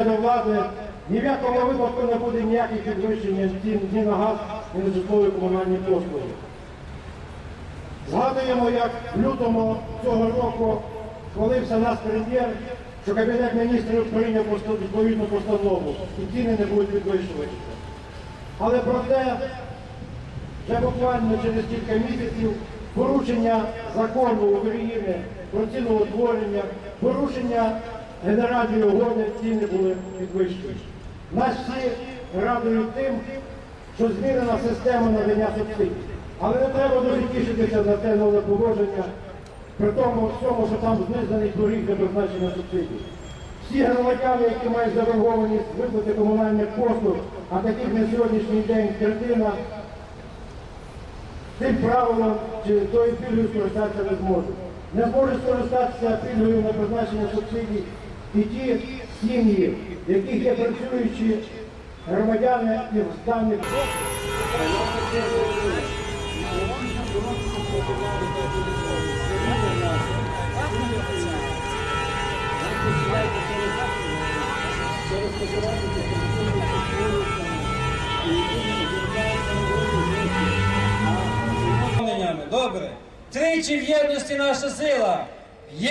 до влади ні в якому випадку не буде ніяких підвищень цін ні на газ, ні на житлові комунальні послуги. Згадуємо, як в лютому цього року хвалився наш прем'єр, що Кабінет міністрів прийняв відповідну постанову і ціни не будуть підвищуватися. Але проте вже буквально через кілька місяців порушення закону України про ціноутворення, порушення генеральної угоди ціни були підвищені. Нас всі радують тим, що змінена система надання субсидій. Але не треба дуже тішитися за те нове положення, при тому всьому, що там знизаний поріг для призначення субсидій. Всі громадяни, які мають заборгованість виплати комунальних послуг, а таких на сьогоднішній день третина, цим правилом чи тою пільгою скористатися не зможуть. Не зможуть скористатися пільгою на призначення субсидій і ті сім'ї, в яких є працюючі громадяни і в стані. Добре. Тричі в єдності наша сила. В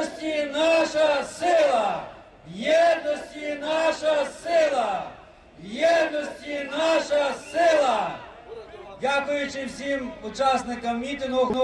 єдності наша сила. В єдності наша сила. В єдності наша сила. Дякуючи всім учасникам мітингу.